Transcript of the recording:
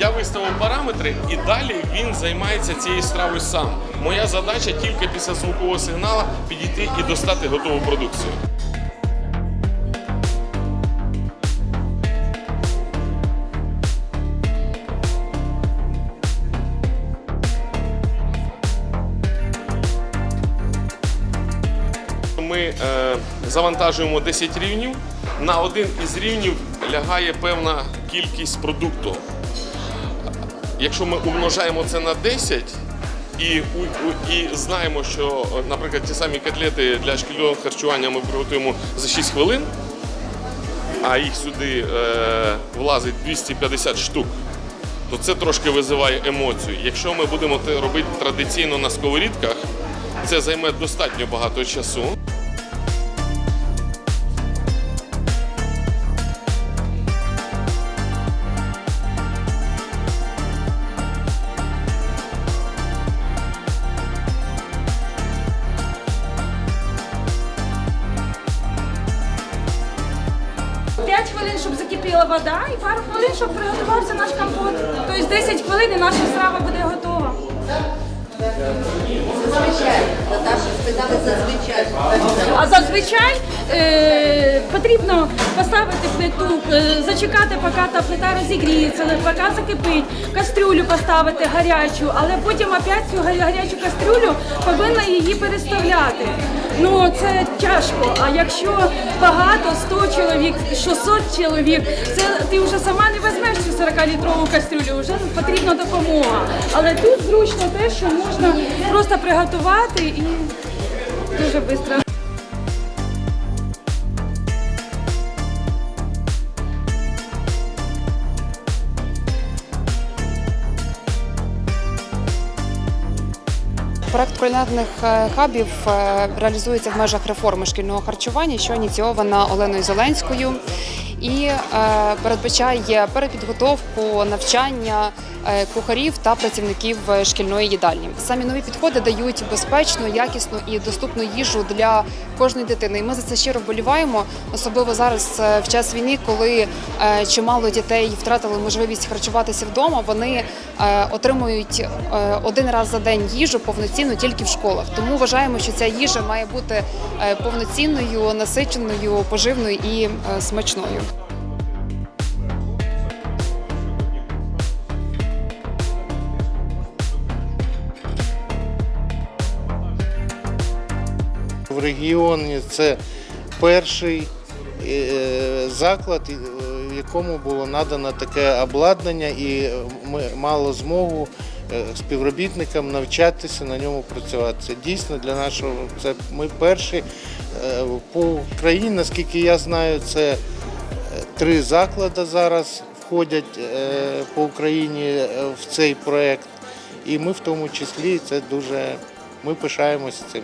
Я виставив параметри і далі він займається цією стравою сам. Моя задача тільки після звукового сигналу підійти і достати готову продукцію. Ми е, завантажуємо 10 рівнів. На один із рівнів лягає певна кількість продукту. Якщо ми умножаємо це на 10 і, і знаємо, що, наприклад, ті самі котлети для шкільного харчування ми приготуємо за 6 хвилин, а їх сюди е, влазить 250 штук, то це трошки визиває емоцію. Якщо ми будемо це робити традиційно на сковорідках, це займе достатньо багато часу. П'ять хвилин, щоб закипіла вода, і пару хвилин, щоб приготувався наш компот. Тобто 10 хвилин і наша страва буде готова. Зазвичай, Наташа, спитали зазвичай. А зазвичай е, потрібно поставити плиту, е, зачекати, поки та плита розігріється, поки закипить, кастрюлю поставити гарячу, але потім опять цю гарячу кастрюлю повинна її переставляти. Ну це тяжко. А якщо багато, 100 чоловік, 600 чоловік, це ти вже сама не візьмеш цю 40-літрову кастрюлю, вже потрібна допомога. Але тут зручно те, що можна просто приготувати і дуже швидко. Проект кулінарних е, хабів е, реалізується в межах реформи шкільного харчування, що ініційована Оленою Зеленською, і е, передбачає перепідготовку, навчання е, кухарів та працівників е, шкільної їдальні. Самі нові підходи дають безпечну, якісну і доступну їжу для кожної дитини. І ми за це щиро вболіваємо, особливо зараз в час війни, коли чимало дітей втратили можливість харчуватися вдома. Вони отримують один раз за день їжу повноцінну тільки в школах. Тому вважаємо, що ця їжа має бути повноцінною, насиченою, поживною і смачною. В регіоні це перший е, заклад, е, в якому було надано таке обладнання, і ми мали змогу е, співробітникам навчатися на ньому працювати. Це дійсно для нашого це ми перші по Україні, наскільки я знаю, це три заклади зараз входять по Україні в цей проект. І ми в тому числі це дуже ми пишаємося цим.